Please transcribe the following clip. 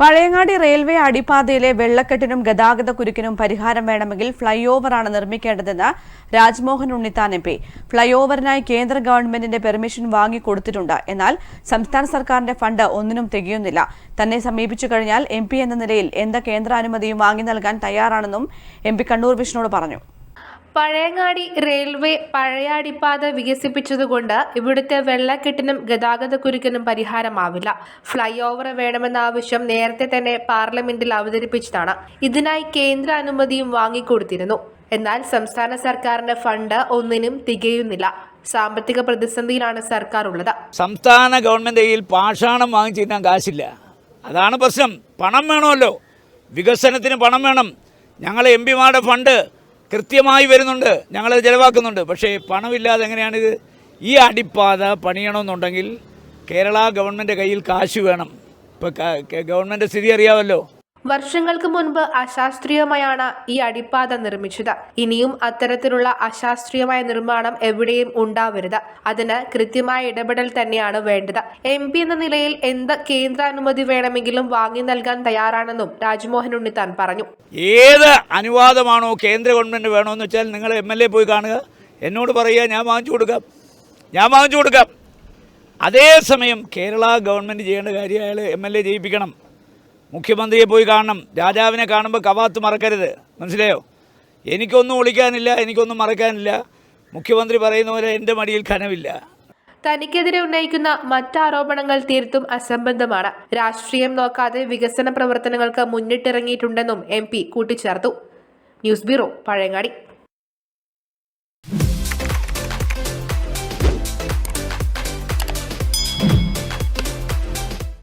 Pazhayangadi railway അടിപ്പാതയിലെ വെള്ളക്കെട്ടിനും ഗതാഗത കുരുക്കിനും പരിഹാരം വേണമെങ്കിൽ ഫ്ളൈ ഓവറാണ് നിർമ്മിക്കേണ്ടതെന്ന് രാജ്മോഹൻ ഉണ്ണിത്താൻ എം പി. ഫ്ളൈ ഓവറിനായി കേന്ദ്ര ഗവൺമെന്റിന്റെ പെർമിഷൻ വാങ്ങിക്കൊടുത്തിട്ടുണ്ട് എന്നാൽ സംസ്ഥാന സർക്കാരിന്റെ ഫണ്ട് ഒന്നിനും തികയുന്നില്ല. തന്നെ സമീപിച്ചു കഴിഞ്ഞാൽ എം എന്ന നിലയിൽ എന്ത് കേന്ദ്ര അനുമതിയും വാങ്ങി നൽകാൻ തയ്യാറാണെന്നും എം കണ്ണൂർ വിഷ്ണുവോട് പറഞ്ഞു. പഴയങ്ങാടി റെയിൽവേ പഴയാടിപ്പാത വികസിപ്പിച്ചതുകൊണ്ട് ഇവിടുത്തെ വെള്ളക്കെട്ടിനും ഗതാഗതക്കുരുക്കിനും പരിഹാരമാവില്ല. ഫ്ലൈ ഓവർ വേണമെന്ന ആവശ്യം നേരത്തെ തന്നെ പാർലമെന്റിൽ അവതരിപ്പിച്ചതാണ്. ഇതിനായി കേന്ദ്ര അനുമതിയും വാങ്ങിക്കൊടുത്തിരുന്നു. എന്നാൽ സംസ്ഥാന സർക്കാരിന്റെ ഫണ്ട് ഒന്നിനും തികയുന്നില്ല. സാമ്പത്തിക പ്രതിസന്ധിയിലാണ് സർക്കാർ ഉള്ളത് സംസ്ഥാന ഗവൺമെന്റ് കയ്യിൽ പാഷാണം വാങ്ങിച്ചു കാശില്ല. അതാണ് പ്രശ്നം. പണം വേണമല്ലോ. വികസനത്തിന് പണം വേണം. ഞങ്ങൾ എം പിമാരുടെ ഫണ്ട് കൃത്യമായി വരുന്നുണ്ട്. ഞങ്ങളത് ചിലവാക്കുന്നുണ്ട്. പക്ഷേ പണമില്ലാതെ എങ്ങനെയാണിത്? ഈ അടിപ്പാത പണിയണമെന്നുണ്ടെങ്കിൽ കേരള ഗവൺമെന്റ് കയ്യിൽ കാശ് വേണം. ഇപ്പോൾ ഗവൺമെന്റ് സ്ഥിതി അറിയാമല്ലോ. വർഷങ്ങൾക്ക് മുൻപ് അശാസ്ത്രീയമായാണ് ഈ അടിപ്പാത നിർമ്മിച്ചത്. ഇനിയും അത്തരത്തിലുള്ള അശാസ്ത്രീയമായ നിർമ്മാണം എവിടെയും ഉണ്ടാവരുത്. അതിന് കൃത്യമായ ഇടപെടൽ തന്നെയാണ് വേണ്ടത്. എം എന്ന നിലയിൽ എന്ത് കേന്ദ്രാനുമതി വേണമെങ്കിലും വാങ്ങി നൽകാൻ തയ്യാറാണെന്നും രാജ്മോഹൻ ഉണ്ണിത്താൻ പറഞ്ഞു. ഏത് അനുവാദമാണോ കേന്ദ്ര ഗവൺമെന്റ് വേണമെന്ന് വെച്ചാൽ നിങ്ങൾ എം എൽ എ പോയി കാണുക. എന്നോട് പറയുക ഞാൻ വാങ്ങിച്ചു കൊടുക്കാം. ഞാൻ വാങ്ങിച്ചു കൊടുക്കാം. അതേസമയം കേരള ഗവൺമെന്റ് ചെയ്യേണ്ട കാര്യം അയാൾ എം എൽ എ ചെയ്യിപ്പിക്കണം മുഖ്യമന്ത്രിയെ പോയി കാണണം. രാജാവിനെ കാണുമ്പോൾ കവാത്ത് മറക്കരുത്. മനസ്സിലായോ? എനിക്കൊന്നും ഒളിക്കാനില്ല എനിക്കൊന്നും മറക്കാനില്ല. മുഖ്യമന്ത്രി പറയുന്ന പോലെ എന്റെ മടിയിൽ കനവില്ല. തനിക്കെതിരെ ഉന്നയിക്കുന്ന മറ്റാരോപണങ്ങൾ തീർത്തും അസംബന്ധമാണ്. രാഷ്ട്രീയം നോക്കാതെ വികസന പ്രവർത്തനങ്ങൾക്ക് മുന്നിട്ടിറങ്ങിയിട്ടുണ്ടെന്നും എം പി കൂട്ടിച്ചേർത്തു. News bureau Pazhayangadi.